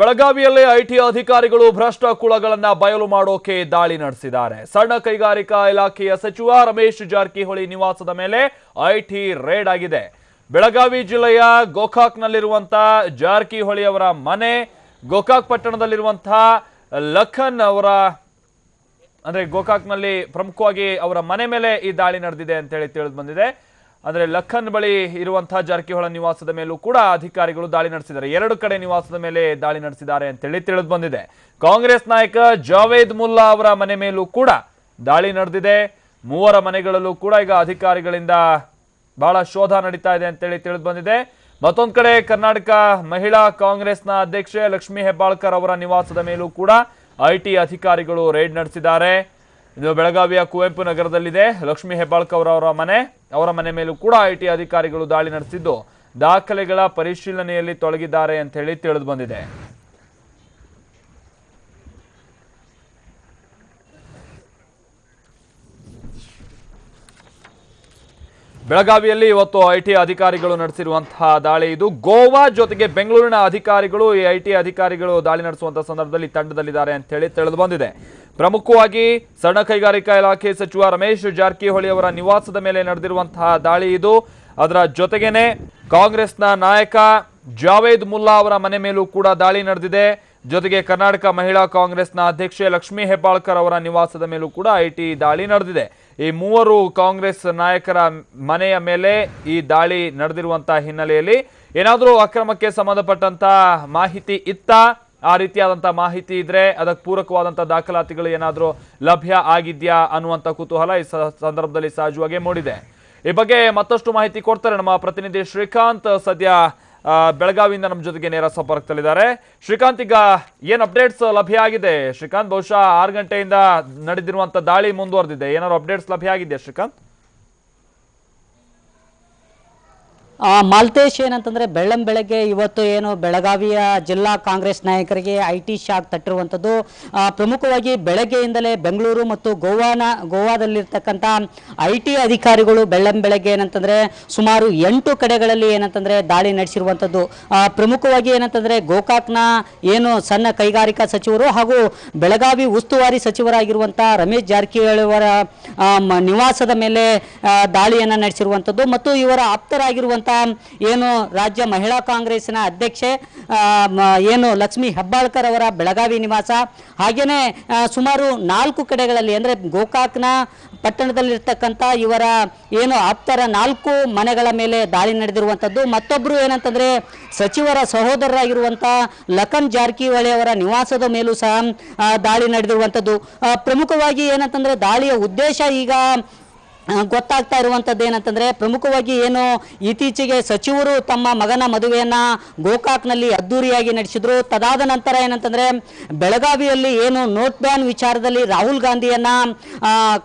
ಬೆಳಗಾವಿಯಲ್ಲಿ ಐಟಿ ಅಧಿಕಾರಿಗಳು ಭ್ರಷ್ಟ ಕುಳಗಳನ್ನ ಬಯಲು ಮಾಡೋಕೆ ದಾಳಿ ನಡೆಸಿದ್ದಾರೆ. ಸಣ್ಣ ಕೈಗಾರಿಕಾ ಇಲಾಖೆಯ ಸಚಿವ ರಮೇಶ್ ಜಾರಕಿಹೊಳಿ ನಿವಾಸದ ಮೇಲೆ ಐಟಿ ರೇಡ್ ಆಗಿದೆ. ಬೆಳಗಾವಿ ಜಿಲ್ಲೆಯ ಗೋಕಾಕ್ನಲ್ಲಿರುವಂತಹ ಜಾರಕಿಹೊಳಿ ಅವರ ಮನೆ, ಗೋಕಾಕ್ ಪಟ್ಟಣದಲ್ಲಿರುವಂತಹ ಲಖನ್ ಅವರ, ಅಂದ್ರೆ ಗೋಕಾಕ್ನಲ್ಲಿ ಪ್ರಮುಖವಾಗಿ ಅವರ ಮನೆ ಮೇಲೆ ಈ ದಾಳಿ ನಡೆದಿದೆ ಅಂತೇಳಿ ತಿಳಿದು ಬಂದಿದೆ. ಅಂದ್ರೆ ಲಖನ್ ಬಳಿ ಇರುವಂತಹ ಜಾರಕಿಹೊಳ ನಿವಾಸದ ಮೇಲೂ ಕೂಡ ಅಧಿಕಾರಿಗಳು ದಾಳಿ ನಡೆಸಿದ್ದಾರೆ. ಎರಡು ಕಡೆ ನಿವಾಸದ ಮೇಲೆ ದಾಳಿ ನಡೆಸಿದ್ದಾರೆ ಅಂತೇಳಿ ತಿಳಿದು ಬಂದಿದೆ. ಕಾಂಗ್ರೆಸ್ ನಾಯಕ ಜಾವೇದ್ ಮುಲ್ಲಾ ಅವರ ಮನೆ ಮೇಲೂ ಕೂಡ ದಾಳಿ ನಡೆದಿದೆ. ಮೂವರ ಮನೆಗಳಲ್ಲೂ ಕೂಡ ಈಗ ಅಧಿಕಾರಿಗಳಿಂದ ಬಹಳ ಶೋಧ ನಡೀತಾ ಇದೆ ಅಂತೇಳಿ ತಿಳಿದು ಬಂದಿದೆ. ಮತ್ತೊಂದು ಕಡೆ ಕರ್ನಾಟಕ ಮಹಿಳಾ ಕಾಂಗ್ರೆಸ್ನ ಅಧ್ಯಕ್ಷೆ ಲಕ್ಷ್ಮೀ ಹೆಬ್ಬಾಳ್ಕರ್ ಅವರ ನಿವಾಸದ ಮೇಲೂ ಕೂಡ ಐಟಿ ಅಧಿಕಾರಿಗಳು ರೇಡ್ ನಡೆಸಿದ್ದಾರೆ. ಇದು ಬೆಳಗಾವಿಯ ಕುವೆಂಪು ನಗರದಲ್ಲಿದೆ. ಲಕ್ಷ್ಮೀ ಹೆಬ್ಬಾಳ್ಕರ್ ಅವರ ಮನೆ. ಅವರ ಮನೆ ಮೇಲೂ ಕೂಡ ಐಟಿ ಅಧಿಕಾರಿಗಳು ದಾಳಿ ನಡೆಸಿದ್ದು, ದಾಖಲೆಗಳ ಪರಿಶೀಲನೆಯಲ್ಲಿ ತೊಡಗಿದ್ದಾರೆ ಅಂತ ಹೇಳಿ ತಿಳಿದು ಬಂದಿದೆ. ಬೆಳಗಾವಿಯಲ್ಲಿ ಇವತ್ತು ಐಟಿ ಅಧಿಕಾರಿಗಳು ನಡೆಸಿರುವಂತಹ ದಾಳಿ ಇದು. ಗೋವಾ ಜೊತೆಗೆ ಬೆಂಗಳೂರಿನ ಅಧಿಕಾರಿಗಳು ಈ ಐಟಿ ಅಧಿಕಾರಿಗಳು ದಾಳಿ ನಡೆಸುವಂತಹ ಸಂದರ್ಭದಲ್ಲಿ ತಂಡದಲ್ಲಿದ್ದಾರೆ ಅಂತ ಹೇಳಿ ತಿಳಿದು ಬಂದಿದೆ. ಪ್ರಮುಖವಾಗಿ ಸಣ್ಣ ಕೈಗಾರಿಕಾ ಇಲಾಖೆ ಸಚಿವ ರಮೇಶ್ ಜಾರಕಿಹೊಳಿ ಅವರ ನಿವಾಸದ ಮೇಲೆ ನಡೆದಿರುವಂತಹ ದಾಳಿ ಇದು. ಅದರ ಜೊತೆಗೇನೆ ಕಾಂಗ್ರೆಸ್ನ ನಾಯಕ ಜಾವೇದ್ ಮುಲ್ಲಾ ಅವರ ಮನೆ ಮೇಲೂ ಕೂಡ ದಾಳಿ ನಡೆದಿದೆ. ಜೊತೆಗೆ ಕರ್ನಾಟಕ ಮಹಿಳಾ ಕಾಂಗ್ರೆಸ್ನ ಅಧ್ಯಕ್ಷೆ ಲಕ್ಷ್ಮೀ ಹೆಬ್ಬಾಳ್ಕರ್ ಅವರ ನಿವಾಸದ ಮೇಲೂ ಕೂಡ ಐಟಿ ದಾಳಿ ನಡೆದಿದೆ. ಈ ಮೂವರು ಕಾಂಗ್ರೆಸ್ ನಾಯಕರ ಮನೆಯ ಮೇಲೆ ಈ ದಾಳಿ ನಡೆದಿರುವಂತಹ ಹಿನ್ನೆಲೆಯಲ್ಲಿ ಏನಾದರೂ ಅಕ್ರಮಕ್ಕೆ ಸಂಬಂಧಪಟ್ಟಂತ ಮಾಹಿತಿ ಇತ್ತಾ? ಆ ರೀತಿಯಾದಂತಹ ಮಾಹಿತಿ ಇದ್ರೆ ಅದಕ್ಕೆ ಪೂರಕವಾದಂತಹ ದಾಖಲಾತಿಗಳು ಏನಾದರೂ ಲಭ್ಯ ಆಗಿದ್ಯಾ ಅನ್ನುವಂಥ ಕುತೂಹಲ ಈ ಸಂದರ್ಭದಲ್ಲಿ ಸಹಜವಾಗಿ ಮೂಡಿದೆ. ಈ ಬಗ್ಗೆ ಮತ್ತಷ್ಟು ಮಾಹಿತಿ ಕೊಡ್ತಾರೆ ನಮ್ಮ ಪ್ರತಿನಿಧಿ ಶ್ರೀಕಾಂತ್. ಸದ್ಯ ಬೆಳಗಾವಿಯಿಂದ ನಮ್ಮ ಜೊತೆಗೆ ನೇರ ಸಂಪರ್ಕದಲ್ಲಿದ್ದಾರೆ. ಶ್ರೀಕಾಂತ್, ಈಗ ಏನು ಅಪ್ಡೇಟ್ಸ್ ಲಭ್ಯ ಆಗಿದೆ ಶ್ರೀಕಾಂತ್, ಬಹುಶಃ ಆರು ಗಂಟೆಯಿಂದ ನಡೆದಿರುವಂಥ ದಾಳಿ ಮುಂದುವರೆದಿದೆ. ಏನಾದ್ರು ಅಪ್ಡೇಟ್ಸ್ ಲಭ್ಯ ಆಗಿದೆಯಾ ಶ್ರೀಕಾಂತ್ ಆ, ಮಾಲ್ತೇಶ್ ಏನಂತಂದ್ರೆ ಬೆಳ್ಳಂ ಬೆಳಗ್ಗೆ ಇವತ್ತು ಏನು ಬೆಳಗಾವಿಯ ಜಿಲ್ಲಾ ಕಾಂಗ್ರೆಸ್ ನಾಯಕರಿಗೆ ಐ ಟಿ ಶಾಕ್ ತಟ್ಟಿರುವಂಥದ್ದು. ಪ್ರಮುಖವಾಗಿ ಬೆಳಗ್ಗೆಯಿಂದಲೇ ಬೆಂಗಳೂರು ಮತ್ತು ಗೋವಾನ, ಗೋವಾದಲ್ಲಿರ್ತಕ್ಕಂಥ ಐ ಟಿ ಅಧಿಕಾರಿಗಳು ಬೆಳ್ಳಂ ಬೆಳಗ್ಗೆ ಏನಂತಂದ್ರೆ ಸುಮಾರು ಎಂಟು ಕಡೆಗಳಲ್ಲಿ ಏನಂತಂದ್ರೆ ದಾಳಿ ನಡೆಸಿರುವಂಥದ್ದು. ಪ್ರಮುಖವಾಗಿ ಏನಂತಂದ್ರೆ ಗೋಕಾಕ್ನ ಏನು ಸಣ್ಣ ಕೈಗಾರಿಕಾ ಸಚಿವರು ಹಾಗೂ ಬೆಳಗಾವಿ ಉಸ್ತುವಾರಿ ಸಚಿವರಾಗಿರುವಂಥ ರಮೇಶ್ ಜಾರಕಿಹೊಳಿ ಅವರ ನಿವಾಸದ ಮೇಲೆ ದಾಳಿಯನ್ನ ನಡೆಸಿರುವಂಥದ್ದು ಮತ್ತು ಇವರ ಆಪ್ತರಾಗಿರುವಂಥ ಏನು ರಾಜ್ಯ ಮಹಿಳಾ ಕಾಂಗ್ರೆಸ್ನ ಅಧ್ಯಕ್ಷೆ ಏನು ಲಕ್ಷ್ಮಿ ಹೆಬ್ಬಾಳ್ಕರ್ ಅವರ ಬೆಳಗಾವಿ ನಿವಾಸ, ಹಾಗೇನೆ ಸುಮಾರು ನಾಲ್ಕು ಕಡೆಗಳಲ್ಲಿ ಅಂದರೆ ಗೋಕಾಕ್ನ ಪಟ್ಟಣದಲ್ಲಿರ್ತಕ್ಕಂಥ ಇವರ ಏನು ಆಪ್ತರ ನಾಲ್ಕು ಮನೆಗಳ ಮೇಲೆ ದಾಳಿ ನಡೆದಿರುವಂಥದ್ದು. ಮತ್ತೊಬ್ಬರು ಏನಂತಂದ್ರೆ ಸಚಿವರ ಸಹೋದರರಾಗಿರುವಂಥ ಲಖನ್ ಜಾರಕಿಹೊಳಿ ಅವರ ನಿವಾಸದ ಮೇಲೂ ಸಹ ದಾಳಿ ನಡೆದಿರುವಂಥದ್ದು. ಪ್ರಮುಖವಾಗಿ ಏನಂತಂದ್ರೆ ದಾಳಿಯ ಉದ್ದೇಶ ಈಗ ಗೊತ್ತಾಗ್ತಾ ಇರುವಂಥದ್ದು ಏನಂತಂದರೆ ಪ್ರಮುಖವಾಗಿ ಏನು ಇತ್ತೀಚೆಗೆ ಸಚಿವರು ತಮ್ಮ ಮಗನ ಮದುವೆಯನ್ನು ಗೋಕಾಕ್ನಲ್ಲಿ ಅದ್ದೂರಿಯಾಗಿ ನಡೆಸಿದ್ರು. ತದಾದ ನಂತರ ಏನಂತಂದರೆ ಬೆಳಗಾವಿಯಲ್ಲಿ ಏನು ನೋಟ್ ಬ್ಯಾನ್ ವಿಚಾರದಲ್ಲಿ ರಾಹುಲ್ ಗಾಂಧಿಯನ್ನು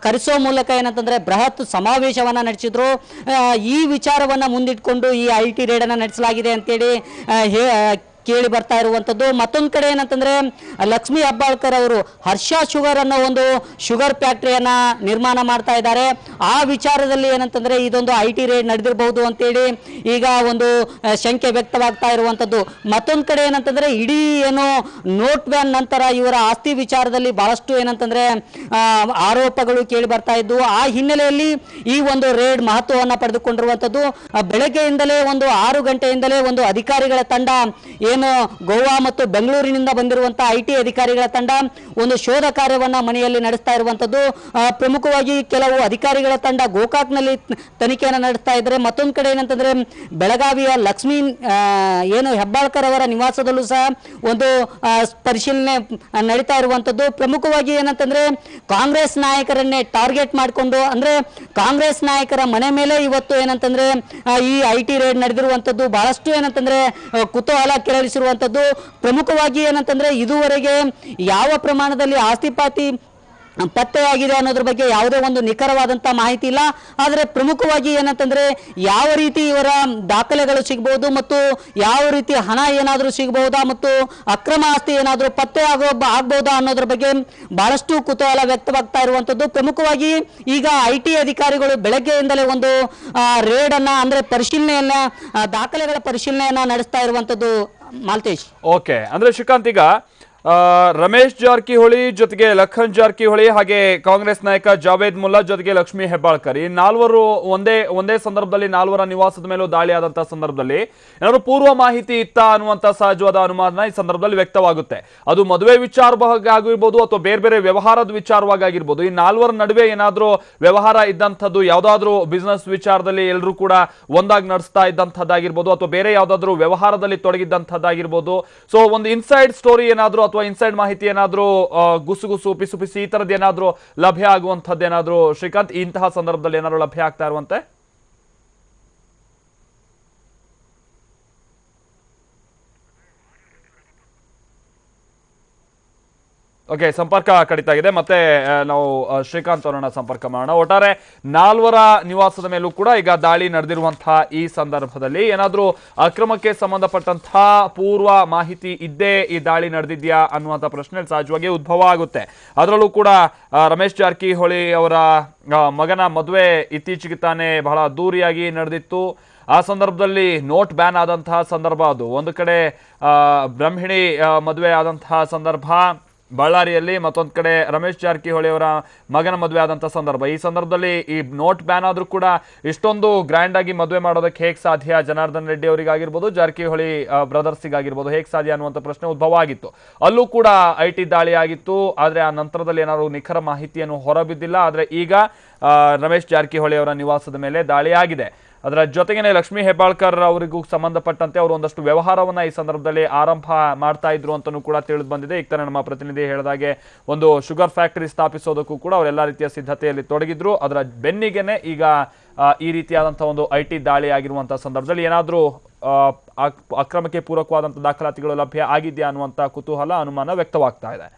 ಕರೆಸೋ ಮೂಲಕ ಏನಂತಂದರೆ ಬೃಹತ್ ಸಮಾವೇಶವನ್ನು ನಡೆಸಿದ್ರು. ಈ ವಿಚಾರವನ್ನು ಮುಂದಿಟ್ಕೊಂಡು ಈ ಐ ಟಿ ರೇಡನ್ನು ನಡೆಸಲಾಗಿದೆ ಅಂತೇಳಿ ಹೇ ಕೇಳಿ ಬರ್ತಾ ಇರುವಂಥದ್ದು ಮತ್ತೊಂದು ಕಡೆ ಏನಂತಂದ್ರೆ, ಲಕ್ಷ್ಮಿ ಅಬ್ಬಾಳ್ಕರ್ ಅವರು ಹರ್ಷ ಶುಗರ್ ಅನ್ನೋ ಒಂದು ಶುಗರ್ ಫ್ಯಾಕ್ಟ್ರಿಯನ್ನು ನಿರ್ಮಾಣ ಮಾಡ್ತಾ ಇದ್ದಾರೆ. ಆ ವಿಚಾರದಲ್ಲಿ ಏನಂತಂದ್ರೆ, ಇದೊಂದು ಐ ಟಿ ರೇಡ್ ನಡೆದಿರಬಹುದು ಅಂತೇಳಿ ಈಗ ಒಂದು ಶಂಕೆ ವ್ಯಕ್ತವಾಗ್ತಾ ಇರುವಂಥದ್ದು ಮತ್ತೊಂದು ಕಡೆ ಏನಂತಂದ್ರೆ, ಇಡೀ ಏನು ನೋಟ್ ಬ್ಯಾನ್ ನಂತರ ಇವರ ಆಸ್ತಿ ವಿಚಾರದಲ್ಲಿ ಬಹಳಷ್ಟು ಏನಂತಂದ್ರೆ ಆರೋಪಗಳು ಕೇಳಿ ಬರ್ತಾ ಇದ್ದು ಆ ಹಿನ್ನೆಲೆಯಲ್ಲಿ ಈ ಒಂದು ರೇಡ್ ಮಹತ್ವವನ್ನು ಪಡೆದುಕೊಂಡಿರುವಂಥದ್ದು ಬೆಳಗ್ಗೆಯಿಂದಲೇ ಒಂದು ಆರು ಗಂಟೆಯಿಂದಲೇ ಒಂದು ಅಧಿಕಾರಿಗಳ ತಂಡ ಏನು ಗೋವಾ ಮತ್ತು ಬೆಂಗಳೂರಿನಿಂದ ಬಂದಿರುವಂತಹ ಐ ಟಿ ಅಧಿಕಾರಿಗಳ ತಂಡ ಒಂದು ಶೋಧ ಕಾರ್ಯವನ್ನ ಮನೆಯಲ್ಲಿ ನಡೆಸ್ತಾ ಇರುವಂತದ್ದು. ಪ್ರಮುಖವಾಗಿ ಕೆಲವು ಅಧಿಕಾರಿಗಳ ತಂಡ ಗೋಕಾಕ್ನಲ್ಲಿ ತನಿಖೆಯನ್ನು ನಡೆಸ್ತಾ ಇದ್ದಾರೆ ಮತ್ತೊಂದು ಕಡೆ ಏನಂತಂದ್ರೆ ಬೆಳಗಾವಿಯ ಲಕ್ಷ್ಮೀ ಏನು ಹೆಬ್ಬಾಳ್ಕರ್ ಅವರ ನಿವಾಸದಲ್ಲೂ ಸಹ ಒಂದು ಪರಿಶೀಲನೆ ನಡೀತಾ ಇರುವಂತದ್ದು. ಪ್ರಮುಖವಾಗಿ ಏನಂತಂದ್ರೆ ಕಾಂಗ್ರೆಸ್ ನಾಯಕರನ್ನೇ ಟಾರ್ಗೆಟ್ ಮಾಡಿಕೊಂಡು ಅಂದ್ರೆ ಕಾಂಗ್ರೆಸ್ ನಾಯಕರ ಮನೆ ಮೇಲೆ ಇವತ್ತು ಏನಂತಂದ್ರೆ ಈ ಐ ಟಿ ರೇಡ್ ನಡೆದಿರುವಂತದ್ದು. ಬಹಳಷ್ಟು ಏನಂತಂದ್ರೆ ಕುತೂಹಲ ಕುತೂಹಲ ಕೆರಳಿಸಿರುವಂಥದ್ದು ಪ್ರಮುಖವಾಗಿ ಏನಂತಂದ್ರೆ ಇದುವರೆಗೆ ಯಾವ ಪ್ರಮಾಣದಲ್ಲಿ ಆಸ್ತಿಪಾತಿ ಪತ್ತೆಯಾಗಿದೆ ಅನ್ನೋದ್ರ ಬಗ್ಗೆ ಯಾವುದೇ ಒಂದು ನಿಖರವಾದಂಥ ಮಾಹಿತಿ ಇಲ್ಲ. ಆದರೆ ಪ್ರಮುಖವಾಗಿ ಏನಂತಂದ್ರೆ ಯಾವ ರೀತಿ ಇವರ ದಾಖಲೆಗಳು ಸಿಗ್ಬೋದು ಮತ್ತು ಯಾವ ರೀತಿ ಹಣ ಏನಾದರೂ ಸಿಗಬಹುದಾ ಮತ್ತು ಅಕ್ರಮ ಆಸ್ತಿ ಏನಾದರೂ ಪತ್ತೆ ಆಗೋ ಆಗ್ಬೋದಾ ಅನ್ನೋದ್ರ ಬಗ್ಗೆ ಬಹಳಷ್ಟು ಕುತೂಹಲ ವ್ಯಕ್ತವಾಗ್ತಾ ಇರುವಂಥದ್ದು ಪ್ರಮುಖವಾಗಿ ಈಗ ಐ ಟಿ ಅಧಿಕಾರಿಗಳು ಬೆಳಗ್ಗೆಯಿಂದಲೇ ಒಂದು ರೇಡ್ ಅನ್ನ ಅಂದ್ರೆ ಪರಿಶೀಲನೆಯನ್ನ ದಾಖಲೆಗಳ ಪರಿಶೀಲನೆಯನ್ನ ನಡೆಸ್ತಾ ಇರುವಂಥದ್ದು ಮಾಲ್ತೇಶ್. ಓಕೆ ಅಂದ್ರೆ ಶ್ರೀಕಾಂತ್ ಈಗ ರಮೇಶ್ ಜಾರಕಿಹೊಳಿ ಜೊತೆಗೆ ಲಖನ್ ಜಾರಕಿಹೊಳಿ ಹಾಗೆ ಕಾಂಗ್ರೆಸ್ ನಾಯಕ ಜಾವೇದ್ ಮುಲ್ಲಾ ಜೊತೆಗೆ ಲಕ್ಷ್ಮೀ ಹೆಬ್ಬಾಳ್ಕರ್. ಈ ನಾಲ್ವರು ಒಂದೇ ಒಂದೇ ಸಂದರ್ಭದಲ್ಲಿ ನಾಲ್ವರ ನಿವಾಸದ ಮೇಲೂ ದಾಳಿ ಆದಂತಹ ಸಂದರ್ಭದಲ್ಲಿ ಏನಾದ್ರು ಪೂರ್ವ ಮಾಹಿತಿ ಇತ್ತ ಅನ್ನುವಂತ ಸಹಜವಾದ ಅನುಮಾನ ಈ ಸಂದರ್ಭದಲ್ಲಿ ವ್ಯಕ್ತವಾಗುತ್ತೆ. ಅದು ಮದುವೆ ವಿಚಾರವಾಗಿ ಆಗಿರ್ಬೋದು ಅಥವಾ ಬೇರೆ ಬೇರೆ ವ್ಯವಹಾರದ ವಿಚಾರವಾಗಿ ಆಗಿರ್ಬೋದು ಈ ನಾಲ್ವರ ನಡುವೆ ಏನಾದರೂ ವ್ಯವಹಾರ ಇದ್ದಂಥದ್ದು ಯಾವುದಾದ್ರೂ ಬಿಸ್ನೆಸ್ ವಿಚಾರದಲ್ಲಿ ಎಲ್ಲರೂ ಕೂಡ ಒಂದಾಗಿ ನಡೆಸ್ತಾ ಇದ್ದಂಥದ್ದಾಗಿರ್ಬೋದು ಅಥವಾ ಬೇರೆ ಯಾವುದಾದ್ರೂ ವ್ಯವಹಾರದಲ್ಲಿ ತೊಡಗಿದ್ದಂಥದ್ದಾಗಿರ್ಬೋದು. ಸೊ ಒಂದು ಇನ್ಸೈಡ್ ಸ್ಟೋರಿ ಏನಾದ್ರು ಅಥವಾ ಇನ್ಸೈಡ್ ಮಾಹಿತಿ ಏನಾದರೂ ಗುಸುಗುಸು ಪಿಸು ಪಿಸಿ ಈ ತರದ್ದು ಏನಾದರೂ ಲಭ್ಯ ಆಗುವಂಥದ್ದು ಏನಾದರೂ ಶ್ರೀಕಾಂತ್, ಇಂತಹ ಸಂದರ್ಭದಲ್ಲಿ ಏನಾದರೂ ಲಭ್ಯ ಆಗ್ತಾ ಇರುವಂತೆ? ಓಕೆ ಸಂಪರ್ಕ ಕಡಿತ ಆಗಿದೆ ಮತ್ತೆ ನಾವು ಶ್ರೀಕಾಂತ್ ಅವರನ್ನ ಸಂಪರ್ಕ ಮಾಡೋಣ. ಒಟ್ಟಾರೆ, ನಾಲ್ವರ ನಿವಾಸದ ಮೇಲೂ ಕೂಡ ಈಗ ದಾಳಿ ನಡೆದಿರುವಂತಹ ಈ ಸಂದರ್ಭದಲ್ಲಿ ಏನಾದರೂ ಅಕ್ರಮಕ್ಕೆ ಸಂಬಂಧಪಟ್ಟಂತಹ ಪೂರ್ವ ಮಾಹಿತಿ ಇದ್ದೇ ಈ ದಾಳಿ ನಡೆದಿದ್ಯಾ ಅನ್ನುವಂಥ ಪ್ರಶ್ನೆ ಸಹಜವಾಗಿ ಉದ್ಭವ ಆಗುತ್ತೆ. ಅದರಲ್ಲೂ ಕೂಡ ರಮೇಶ್ ಜಾರಕಿಹೊಳಿ ಅವರ ಮಗನ ಮದುವೆ ಇತ್ತೀಚೆಗೆ ತಾನೇ ಬಹಳ ದೂರಿಯಾಗಿ ನಡೆದಿತ್ತು. ಆ ಸಂದರ್ಭದಲ್ಲಿ ನೋಟ್ ಬ್ಯಾನ್ ಆದಂತಹ ಸಂದರ್ಭ ಅದು. ಒಂದು ಕಡೆ ಬ್ರಾಹ್ಮಿಣಿ ಮದುವೆ ಆದಂತಹ ಸಂದರ್ಭ. ಬಳ್ಳಾರಿಯಲ್ಲಿ ಮತ್ತೊಂದು ಕಡೆ ರಮೇಶ್ ಜಾರಕಿಹೊಳಿ ಅವರ ಮಗನ ಮದುವೆ ಆದಂಥ ಸಂದರ್ಭ. ಈ ಸಂದರ್ಭದಲ್ಲಿ ಈ ನೋಟ್ ಬ್ಯಾನ್ ಆದ್ರೂ ಕೂಡ ಇಷ್ಟೊಂದು ಗ್ರ್ಯಾಂಡ್ ಆಗಿ ಮದುವೆ ಮಾಡೋದಕ್ಕೆ ಹೇಗೆ ಸಾಧ್ಯ? ಜನಾರ್ದನ್ ರೆಡ್ಡಿ ಅವರಿಗಾಗಿರ್ಬೋದು, ಜಾರಕಿಹೊಳಿ ಬ್ರದರ್ಸಿಗಾಗಿರ್ಬೋದು ಹೇಗೆ ಸಾಧ್ಯ ಅನ್ನುವಂಥ ಪ್ರಶ್ನೆ ಉದ್ಭವ ಆಗಿತ್ತು ಅಲ್ಲೂ ಕೂಡ ಐ ಟಿ ದಾಳಿ ಆಗಿತ್ತು, ಆದರೆ ಆ ನಂತರದಲ್ಲಿ ಏನಾದರೂ ನಿಖರ ಮಾಹಿತಿಯನ್ನು ಹೊರಬಿದ್ದಿಲ್ಲ. ಆದರೆ ಈಗ ರಮೇಶ್ ಜಾರಕಿಹೊಳಿ ಅವರ ನಿವಾಸದ ಮೇಲೆ ದಾಳಿ ಆಗಿದೆ. ಅದರ ಜೊತೆಗೇನೆ ಲಕ್ಷ್ಮೀ ಹೆಬ್ಬಾಳ್ಕರ್ ಅವರಿಗೂ ಸಂಬಂಧಪಟ್ಟಂತೆ ಅವರು ಒಂದಷ್ಟು ವ್ಯವಹಾರವನ್ನ ಈ ಸಂದರ್ಭದಲ್ಲಿ ಆರಂಭ ಮಾಡ್ತಾ ಇದ್ರು ಅಂತಲೂ ಕೂಡ ತಿಳಿದು ಬಂದಿದೆ. ಈಗ ನಮ್ಮ ಪ್ರತಿನಿಧಿ ಹೇಳಿದಾಗೆ ಒಂದು ಶುಗರ್ ಫ್ಯಾಕ್ಟರಿ ಸ್ಥಾಪಿಸೋದಕ್ಕೂ ಕೂಡ ಅವರೆಲ್ಲ ರೀತಿಯ ಸಿದ್ಧತೆಯಲ್ಲಿ ತೊಡಗಿದ್ರು. ಅದರ ಬೆನ್ನಿಗೆನೆ ಈಗ ಈ ರೀತಿಯಾದಂತಹ ಒಂದು ಐ ಟಿ ದಾಳಿ ಆಗಿರುವಂತಹ ಸಂದರ್ಭದಲ್ಲಿ ಏನಾದರೂ ಅಕ್ರಮಕ್ಕೆ ಪೂರಕವಾದಂಥ ದಾಖಲಾತಿಗಳು ಲಭ್ಯ ಆಗಿದೆಯಾ ಅನ್ನುವಂಥ ಕುತೂಹಲ, ಅನುಮಾನ ವ್ಯಕ್ತವಾಗ್ತಾ ಇದೆ.